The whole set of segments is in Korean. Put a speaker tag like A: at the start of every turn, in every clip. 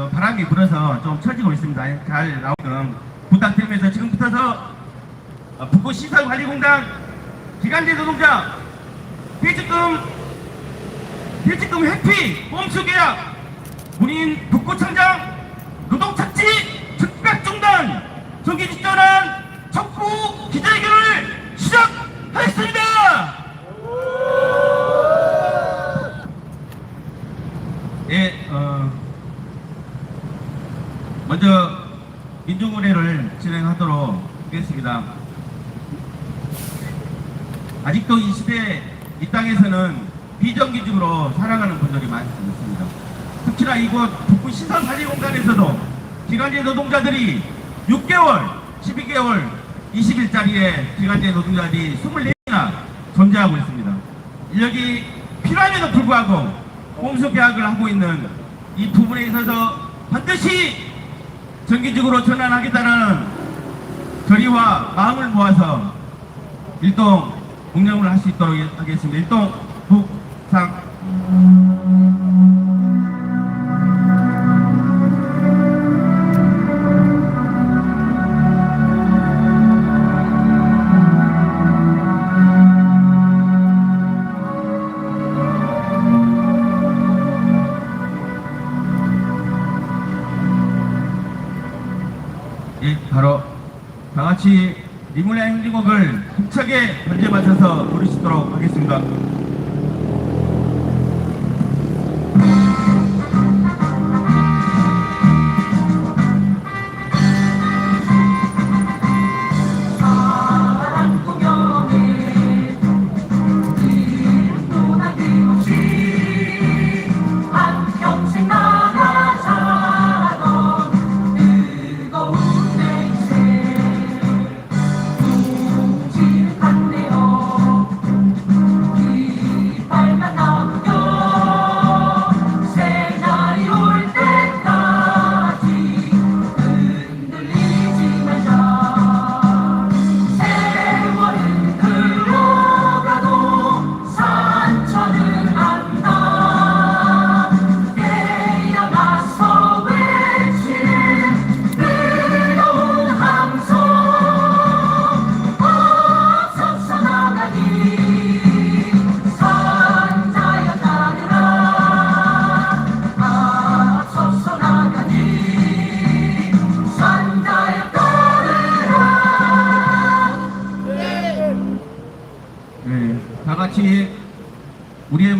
A: 그 바람이 불어서 좀 처지고 있습니다. 잘 나오게끔 부탁드리면서 지금부터서 어, 북구 시설관리공단 기간제 노동자 퇴직금 퇴직금 회피 꼼수 계약 군인 북구청장 노동착지 즉각 중단 정기 직전한 촉구 기자회견을 시작하겠습니다. 예, 어, 먼저 민주노래를 진행하도록 하겠습니다. 아직도 이 시대 이 땅에서는 비정규직으로 살아가는 분들이 많이 있습니다. 특히나 이곳 북부 시설 관리공단에서도 기간제 노동자들이 6개월, 12개월, 20일짜리에 기간제 노동자들이 24명이나 존재하고 있습니다. 인력이 필요함에도 불구하고 공수 계약을 하고 있는 이 부분에 있어서 반드시 정규직으로 전환하겠다는 결의와 마음을 모아서 일동 공명을 할 수 있도록 하겠습니다. 일동 북상 같이 리물의 행진곡을 힘차게 번제 맞춰서 부르시도록 하겠습니다.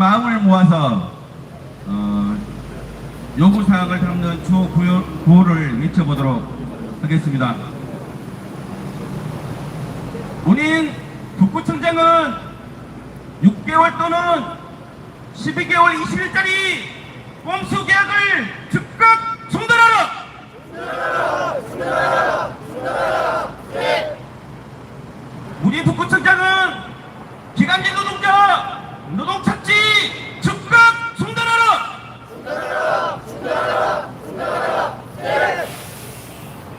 A: 마음을 모아서 어, 요구 사항을 담는 주 구호, 구호를 외쳐보도록 하겠습니다. 본인 북구청장은 6개월 또는 12개월 20일짜리 꼼수 계약을 즉각 중단하라! 우리 북구청장은 기간제 노동자 노동착지 즉각 중단하라!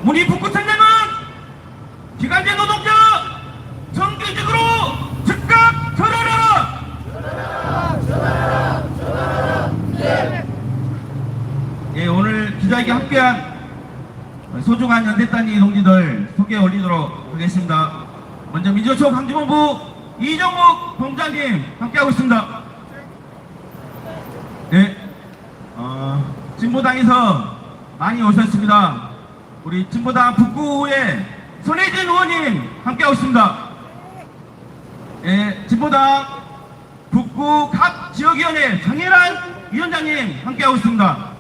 A: 우리 북구청장은 기간제 노동자 정규직으로 즉각 전환하라! 예, 오늘 기자에게 함께한 소중한 연대단위 동지들 소개 올리도록 하겠습니다. 먼저 민주노총 강주본부 이정욱 본부장님 함께하고 있습니다. 네, 어, 진보당에서 많이 오셨습니다. 우리 진보당 북구의 손혜진 의원님 함께하고 있습니다. 예, 진보당 북구 각 지역위원회 장혜란 위원장님 함께하고 있습니다.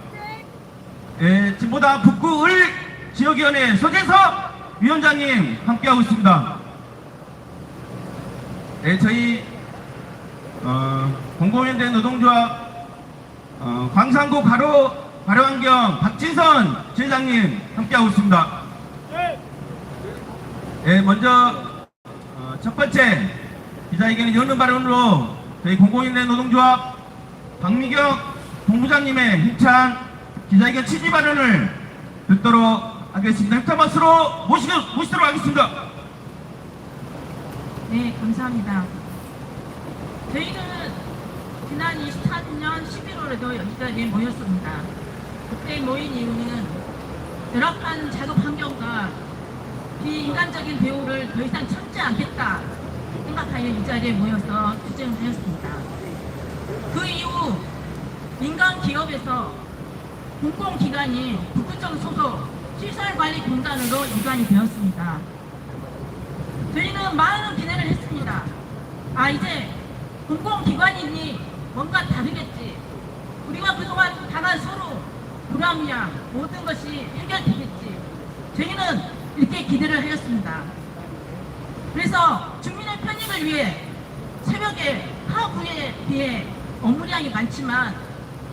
A: 예, 진보당 북구 을 지역위원회 소재석 위원장님 함께하고 있습니다. 네, 저희 어, 공공연대 노동조합 어, 광산구 가로 가로환경 박진선 지회장님 함께하고 있습니다. 네, 먼저 어, 첫 번째 기자회견을 여는 발언으로 저희 공공연대 노동조합 박미경 본부장님의 힘찬 기자회견 취지 발언을 듣도록 하겠습니다. 박수로 모시도, 모시도록 하겠습니다.
B: 네, 감사합니다. 저희는 지난 24년 11월에도 여기 자리에 모였습니다. 그때 모인 이유는 열악한 작업 환경과 비인간적인 대우를 더 이상 참지 않겠다 생각하여 이 자리에 모여서 투쟁하였습니다. 그 이후 민간 기업에서 공공기관이 북구청 소속 시설관리공단으로 이관이 되었습니다. 저희는 많은 기대를 했습니다. 아 이제 공공기관이니 뭔가 다르겠지. 우리가 그동안 당한 서로 불합리함 모든 것이 해결되겠지. 저희는 이렇게 기대를 하였습니다. 그래서 주민의 편익을 위해 새벽에 하구에 비해 업무량이 많지만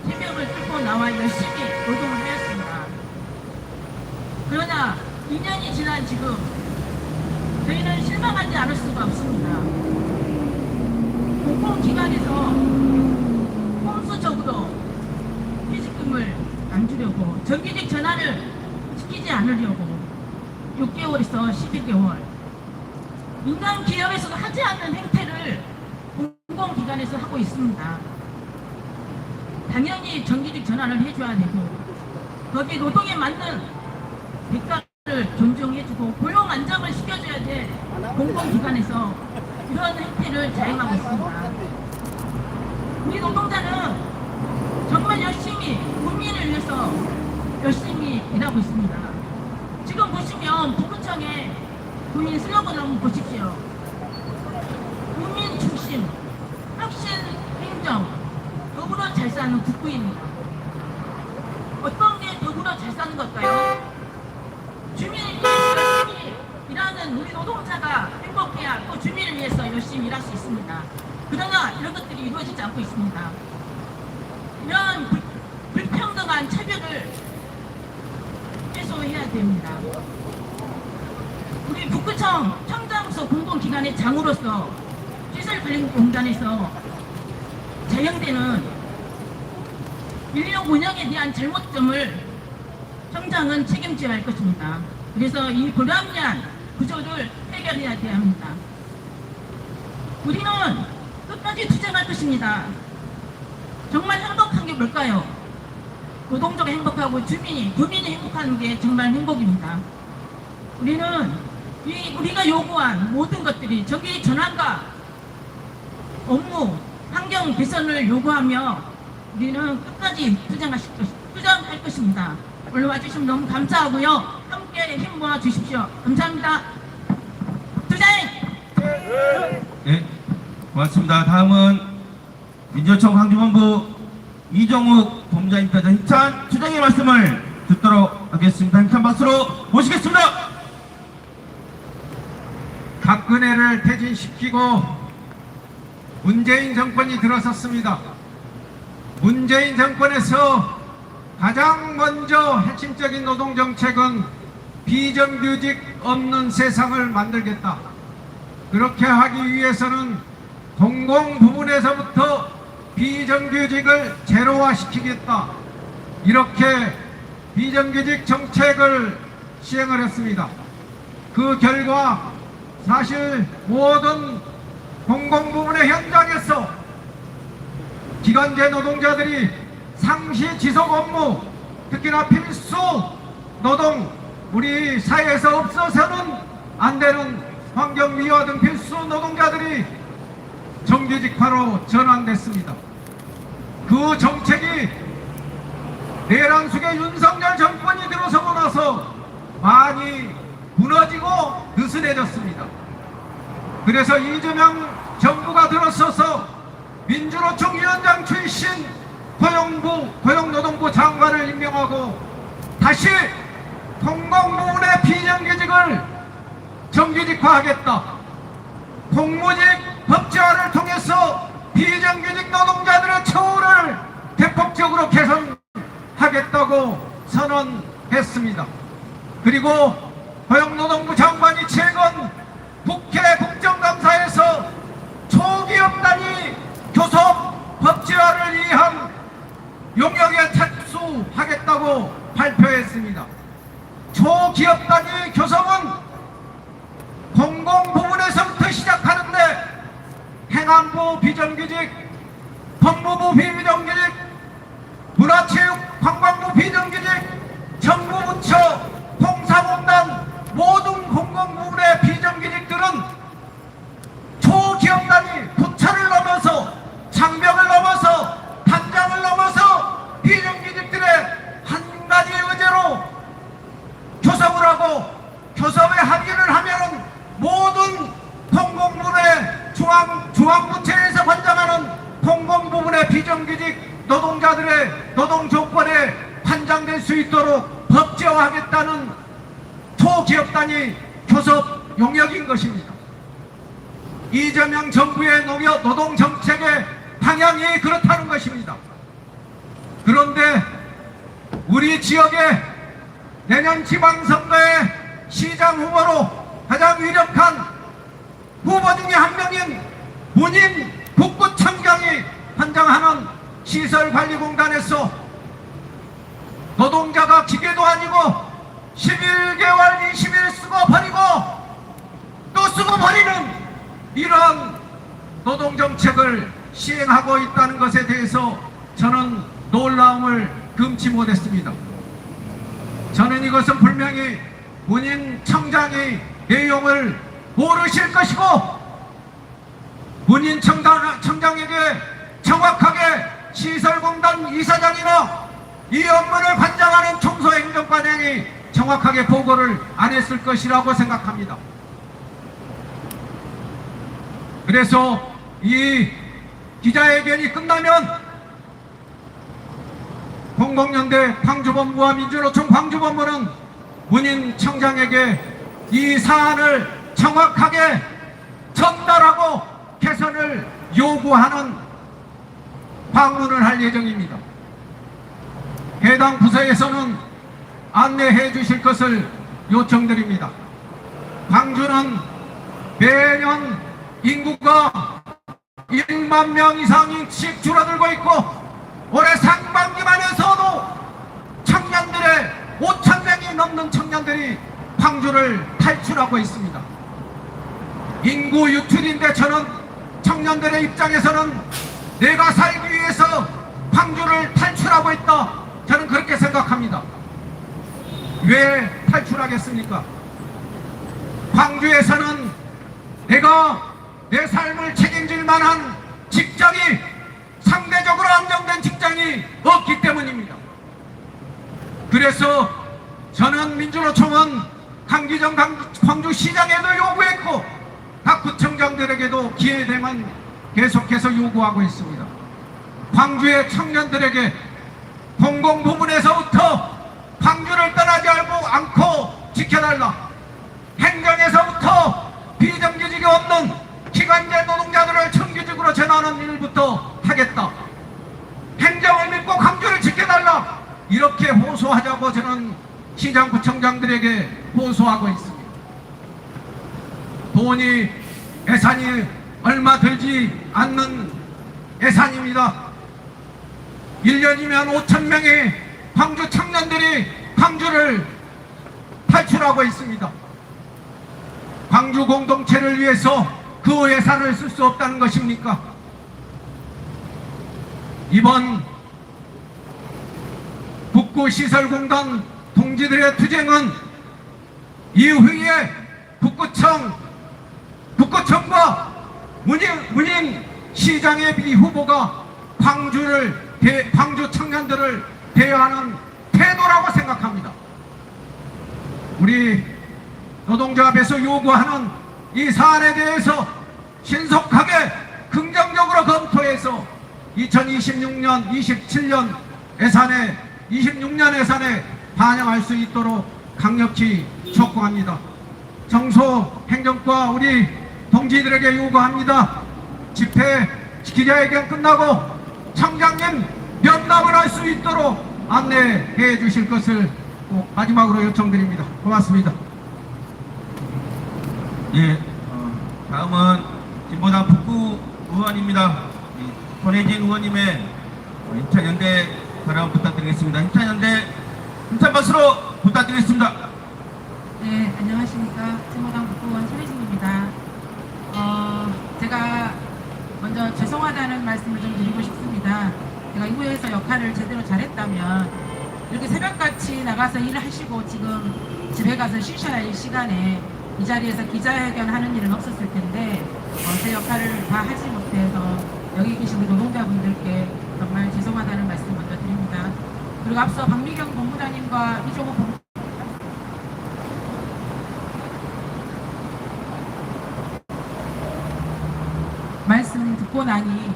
B: 새벽을 뚫고 나와 열심히 노동을 하였습니다. 그러나 2년이 지난 지금 저희는 실망하지 않을 수가 없습니다. 공공 기관에서 꼼수적으로 퇴직금을 안 주려고 정규직 전환을 시키지 않으려고 6개월에서 12개월 민간 기업에서도 하지 않는 행태를 공공기관에서 하고 있습니다. 당연히 정규직 전환을 해줘야 되고 거기 노동에 맞는 대가를 존중해주고 고용 안정을 시켜줘야 될 공공기관에서 이런 행태를 자행하고 있습니다. 우리 노동자는 정말 열심히 국민을 위해서 열심히 일하고 있습니다. 지금 보시면 부구청의 국민 슬로건을 한번 보십시오. 국민 중심, 혁신 행정, 더불어 잘 사는 국구입니다. 어떤 게 더불어 잘 사는 걸까요? 열심히 일하는 우리 노동자가 행복해야 또 주민을 위해서 열심히 일할 수 있습니다. 그러나 이런 것들이 이루어지지 않고 있습니다. 이런 불, 불평등한 차별을 해소해야 됩니다. 우리 북구청 청장소 공공기관의 장으로서 시설관리공단에서 재형되는 인력 운영에 대한 잘못점을 청장은 책임져야 할 것입니다. 그래서 이 불합리한 구조를 해결해야 돼야 합니다. 우리는 끝까지 투쟁할 것입니다. 정말 행복한 게 뭘까요? 노동자가 행복하고 주민이, 주민이 행복하는 게 정말 행복입니다. 우리는 이 우리가 요구한 모든 것들이 저기 전환과 업무, 환경 개선을 요구하며 우리는 끝까지 투쟁하실 것, 투쟁할 것입니다. 올라와 주시면 너무 감사하고요. 함께 힘 모아 주십시오. 감사합니다.
A: 네, 고맙습니다. 다음은 민주청 항주본부 이정욱 본부장님께서 힘찬 투쟁의 말씀을 듣도록 하겠습니다. 힘찬 박수로 모시겠습니다.
C: 박근혜를 퇴진시키고 문재인 정권이 들어섰습니다. 문재인 정권에서 가장 먼저 핵심적인 노동 정책은 비정규직 없는 세상을 만들겠다. 그렇게 하기 위해서는 공공 부문에서부터 비정규직을 제로화시키겠다. 이렇게 비정규직 정책을 시행을 했습니다. 그 결과 사실 모든 공공부문의 현장에서 기간제 노동자들이 상시 지속 업무, 특히나 필수 노동, 우리 사회에서 없어서는 안 되는 환경미화 등 필수 노동자들이 정규직화로 전환됐습니다. 그 정책이 내란숙의 윤석열 정권이 들어서고 나서 많이 무너지고 느슨해졌습니다. 그래서 이재명 정부가 들어서서 민주노총 위원장 출신 고용부, 고용노동부 장관을 임명하고 다시 공공부문의 비정규직을 정규직화하겠다. 공무직 법제화를 통해서 비정규직 노동자들의 처우를 대폭적으로 개선하겠다고 선언했습니다. 그리고 고용노동부 장관이 최근 국회 국정감사에 하기를 하면은 모든 공공부문의 중앙, 중앙부처에서 관장하는 공공부문의 비정규직 노동자들의 노동조건에 판장될 수 있도록 법제화하겠다는 초기업단이 교섭 용역인 것입니다. 이재명 정부의 농협 노동 정책의 방향이 그렇다는 것입니다. 그런데 우리 지역의 내년 지방선거에 시장 후보로 가장 위력한 후보 중에 한 명인 문인 북구 청장이 판정하는 시설관리공단에서 노동자가 기계도 아니고 11개월 20일 쓰고 버리고 또 쓰고 버리는 이런 노동정책을 시행하고 있다는 것에 대해서 저는 놀라움을 금치 못했습니다. 저는 이것은 분명히 문인 청장이 내용을 모르실 것이고 문인 청장, 청장에게 정확하게 시설공단 이사장이나 이 업무를 관장하는 청소행정관장이 정확하게 보고를 안 했을 것이라고 생각합니다. 그래서 이 기자회견이 끝나면 공공연대 광주본부와 민주노총 광주본부는 문인 청장에게 이 사안을 정확하게 전달하고 개선을 요구하는 방문을 할 예정입니다. 해당 부서에서는 안내해 주실 것을 요청드립니다. 광주는 매년 인구가 1만 명 이상씩 줄어들고 있고 올해 상반기만 해서도 청년들의 5천 명이 넘는 청년들이 광주를 탈출하고 있습니다. 인구 유출인데 저는 청년들의 입장에서는 내가 살기 위해서 광주를 탈출하고 있다. 저는 그렇게 생각합니다. 왜 탈출하겠습니까? 광주에서는 내가 내 삶을 책임질 만한 직장이 상대적으로 안정된 직장이 없기 때문입니다. 그래서 저는 민주노총은 강기정 광주시장에도 요구했고 각 구청장들에게도 기회되면 계속해서 요구하고 있습니다. 광주의 청년들에게 공공부문에서부터 광주를 떠나지 않고 지켜달라. 행정에서부터 비정규직이 없는 기관제 노동자들을 정규직으로 전환하는 일부터 하겠다. 행정을 믿고 광주를 지켜달라. 이렇게 호소하자고 저는 시장구청장들에게 호소하고 있습니다. 돈이 예산이 얼마 들지 않는 예산입니다. 1년이면 5천 명의 광주 청년들이 광주를 탈출하고 있습니다. 광주 공동체를 위해서 그 예산을 쓸 수 없다는 것입니까? 이번 북구 시설공단 동지들의 투쟁은 이후에 북구청, 북구청과 문인, 문인 시장의 비 후보가 광주를, 대, 광주 청년들을 대하는 태도라고 생각합니다. 우리 노동조합에서 요구하는 이 사안에 대해서 신속하게 긍정적으로 검토해서 2026년, 27년 예산에 26년 예산에 반영할 수 있도록 강력히 촉구합니다. 정소 행정과 우리 동지들에게 요구합니다. 집회 기자회견 끝나고 청장님 면담을 할 수 있도록 안내해 주실 것을 꼭 마지막으로 요청드립니다. 고맙습니다.
A: 예, 어, 다음은 진보당 북구 의원입니다. 이 손혜진 의원님의 어, 힘찬연대 발언 부탁드리겠습니다. 힘찬 연대 힘찬 박수로 부탁드리겠습니다.
D: 네, 안녕하십니까. 진보당 북구원 손혜진입니다. 어, 제가 먼저 죄송하다는 말씀을 좀 드리고 싶습니다. 제가 이후에서 역할을 제대로 잘했다면 이렇게 새벽같이 나가서 일을 하시고 지금 집에 가서 쉬셔야 할 시간에 이 자리에서 기자회견 하는 일은 없었을 텐데 어, 제 역할을 다 하지 못해서 여기 계신 노동자분들께 정말 죄송하다는 말씀 먼 저 드립니다. 그리고 앞서 박미경 본부장님과 이종호 본부 말씀 듣고 나니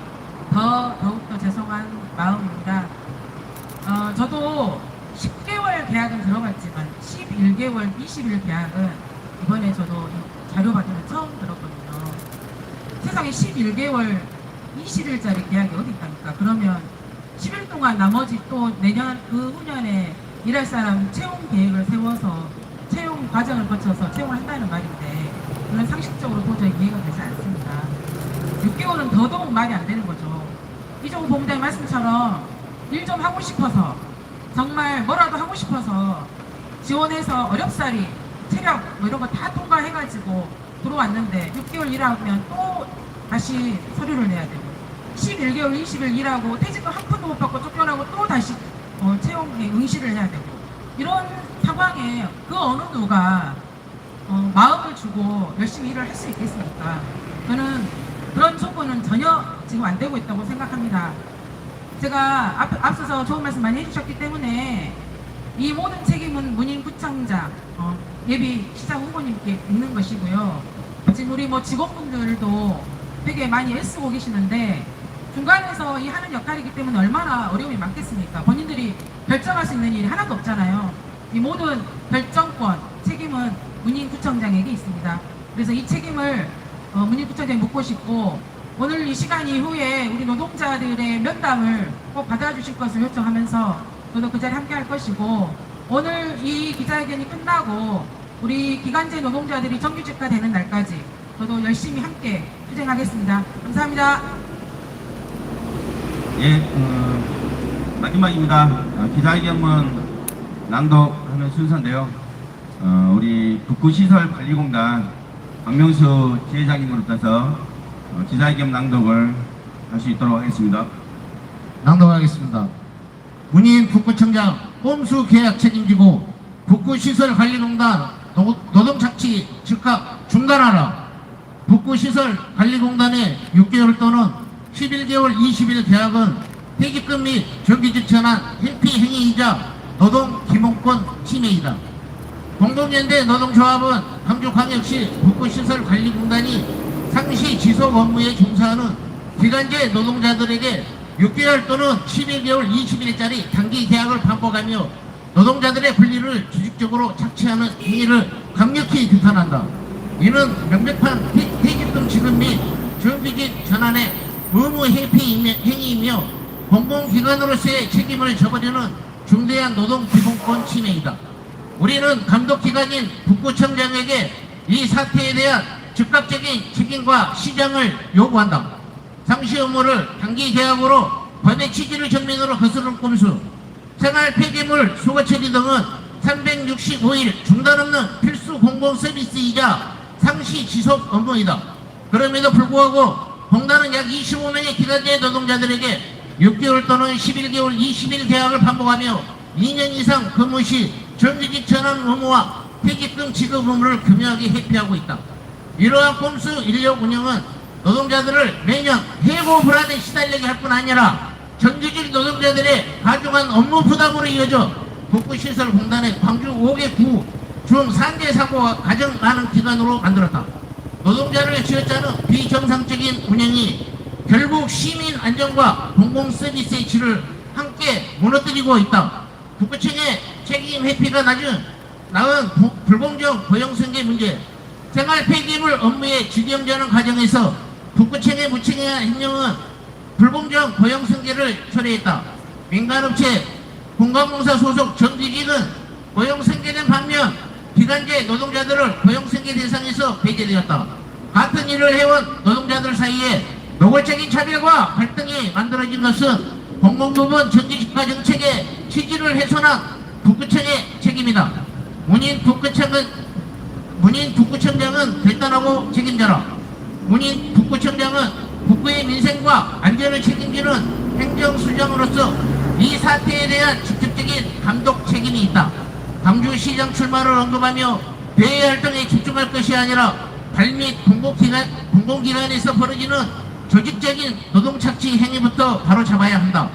D: 더 더욱더 죄송한 마음입니다. 어, 저도 10개월 계약은 들어봤지만 11개월 20일 계약은 이번에 저도 이 자료 받으면 처음 들었거든요. 세상에 11개월 20일짜리 계약이 어디 있답니까? 그러면 10일 동안 나머지 또 내년 그 후년에 일할 사람 채용 계획을 세워서 채용 과정을 거쳐서 채용을 한다는 말인데 그건 상식적으로 도저히 이해가 되지 않습니다. 6개월은 더더욱 말이 안 되는 거죠. 이종우 본부장님 말씀처럼 일 좀 하고 싶어서 정말 뭐라도 하고 싶어서 지원해서 어렵사리 체력 뭐 이런 거 다 통과해가지고 들어왔는데 6개월 일하면 또 다시 서류를 내야 되고 11개월 20일 일하고 퇴직금 한 푼도 못 받고 쫓겨나고 또 다시 어, 채용에 응시를 해야 되고 이런 상황에 그 어느 누가 어, 마음을 주고 열심히 일을 할 수 있겠습니까? 저는 그런 조건은 전혀 지금 안 되고 있다고 생각합니다. 제가 앞, 앞서서 좋은 말씀 많이 해주셨기 때문에 이 모든 책임은 문인 구청장 어, 예비 시장 후보님께 있는 것이고요. 지금 우리 뭐 직원분들도 되게 많이 애쓰고 계시는데 중간에서 이 하는 역할이기 때문에 얼마나 어려움이 많겠습니까? 본인들이 결정할 수 있는 일이 하나도 없잖아요. 이 모든 결정권, 책임은 문인구청장에게 있습니다. 그래서 이 책임을 어, 문인구청장에 묻고 싶고 오늘 이 시간 이후에 우리 노동자들의 면담을 꼭 받아주실 것을 요청하면서 저도 그 자리에 함께 할 것이고 오늘 이 기자회견이 끝나고 우리 기간제 노동자들이 정규직화 되는 날까지 저도 열심히 함께 투쟁하겠습니다. 감사합니다.
A: 예, 어, 마지막입니다. 어, 기자회견문 낭독하는 순서인데요. 어, 우리 북구시설관리공단 박명수 지회장님으로 따서 어, 기자회견 낭독을 할 수 있도록 하겠습니다.
E: 낭독하겠습니다. 문인 북구청장 꼼수 계약 책임지고 북구시설관리공단 노- 노동착취 즉각 중단하라. 북구시설관리공단의 6개월 또는 11개월 20일 계약은 퇴직금 및 정규직 전환 회피 행위이자 노동 기본권 침해이다. 공동연대 노동조합은 광주광역시 북구시설관리공단이 상시 지속 업무에 종사하는 기간제 노동자들에게 6개월 또는 11개월 20일짜리 단기 계약을 반복하며 노동자들의 권리를 조직적으로 착취하는 행위를 강력히 비판한다. 이는 명백한 퇴- 퇴직금 지급 및 정규직 전환의 의무 회피 행위이며 공공기관으로서의 책임을 져버리는 중대한 노동기본권 침해이다. 우리는 감독기관인 북구청장에게 이 사태에 대한 즉각적인 책임과 시정을 요구한다. 상시 업무를 단기 계약으로 법의 취지를 전면으로 거스르는 꼼수, 생활 폐기물 수거 처리 등은 365일 중단 없는 필수 공공 서비스이자 상시 지속 업무이다. 그럼에도 불구하고 공단은 약 25명의 기간제 노동자들에게 6개월 또는 11개월 20일 계약을 반복하며 2년 이상 근무 시 정규직 전환 의무와 퇴직금 지급 의무를 교묘하게 회피하고 있다. 이러한 꼼수 인력 운영은 노동자들을 매년 해고 불안에 시달리게 할 뿐 아니라 정규직 노동자들의 가중한 업무 부담으로 이어져 북부시설공단의 광주 5개 구중 3개 사고가 가장 많은 기간으로 만들었다. 노동자를 쥐어짜는 비정상적인 운영이 결국 시민 안전과 공공 서비스의 질을 함께 무너뜨리고 있다. 북구청의 책임 회피가 낮은 나은 부- 불공정 고용승계 문제, 생활 폐기물 업무의 직영전환 과정에서 북구청의 무책임한 행령은 불공정 고용승계를 초래했다. 민간업체, 공간공사 소속 정규직은 고용승계된 반면 기간제 노동자들을 고용승계 대상에서 배제되었다. 같은 일을 해온 노동자들 사이에 노골적인 차별과 갈등이 만들어진 것은 공공부문 정규직화 정책의 취지를 훼손한 북구청의 책임이다. 문인 북구청은 문인 북구청장은 결단하고 책임져라. 문인 북구청장은 북구의 민생과 안전을 책임지는 행정수장으로서 이 사태에 대한 직접적인 감독 책임이 있다. 광주시장 출마를 언급하며 대외 활동에 집중할 것이 아니라 발밑 공공기관, 공공기관에서 벌어지는 조직적인 노동착취 행위부터 바로 잡아야 한다.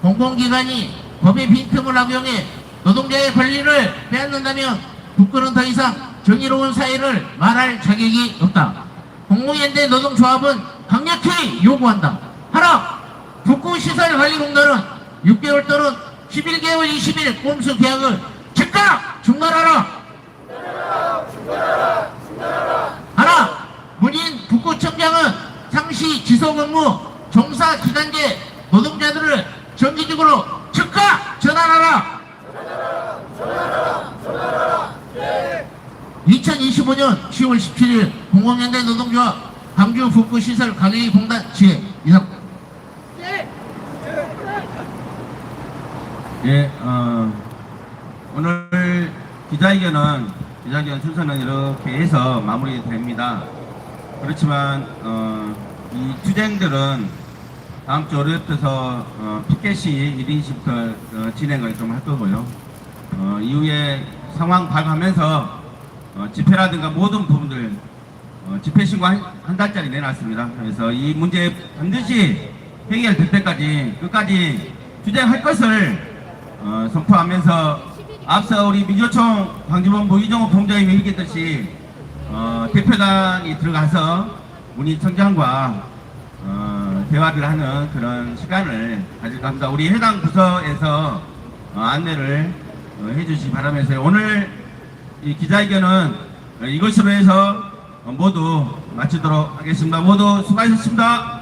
E: 공공기관이 법의 빈틈을 악용해 노동자의 권리를 빼앗는다면 국가는 더 이상 정의로운 사회를 말할 자격이 없다. 공공연대 노동조합은 강력히 요구한다. 하나, 북구시설관리공단은 6개월 또는 11개월 20일 꼼수 계약을 즉각 중단하라! 하나! 문인 북구청장은 상시 지속 업무 종사 기간제 노동자들을 정기적으로 즉각 전환하라 2025년 10월 17일 공공연대 노동조합 광주 북구 시설 가계공단 지혜 이상.
A: 예, 어, 오늘 기자회견은 기자회견 순서는 이렇게 해서 마무리됩니다. 그렇지만 어, 이 투쟁들은 다음 주 월요일부터 어, 피켓이 1인식부터 어, 진행을 좀 할 거고요. 어, 이후에 상황 봐가면서 어, 집회라든가 모든 부분들 어, 집회 신고 한, 한 달짜리 내놨습니다. 그래서 이 문제 반드시 해결될 때까지 끝까지 투쟁할 것을 어, 선포하면서 앞서 우리 민주총 광주본부 이정호 본부장님이 얘기했듯이 어, 대표단이 들어가서 문희청장과 어, 대화를 하는 그런 시간을 가질까 합니다. 우리 해당 부서에서 어, 안내를 어, 해주시기 바라면서 오늘 이 기자회견은 어, 이것으로 해서 어, 모두 마치도록 하겠습니다. 모두 수고하셨습니다.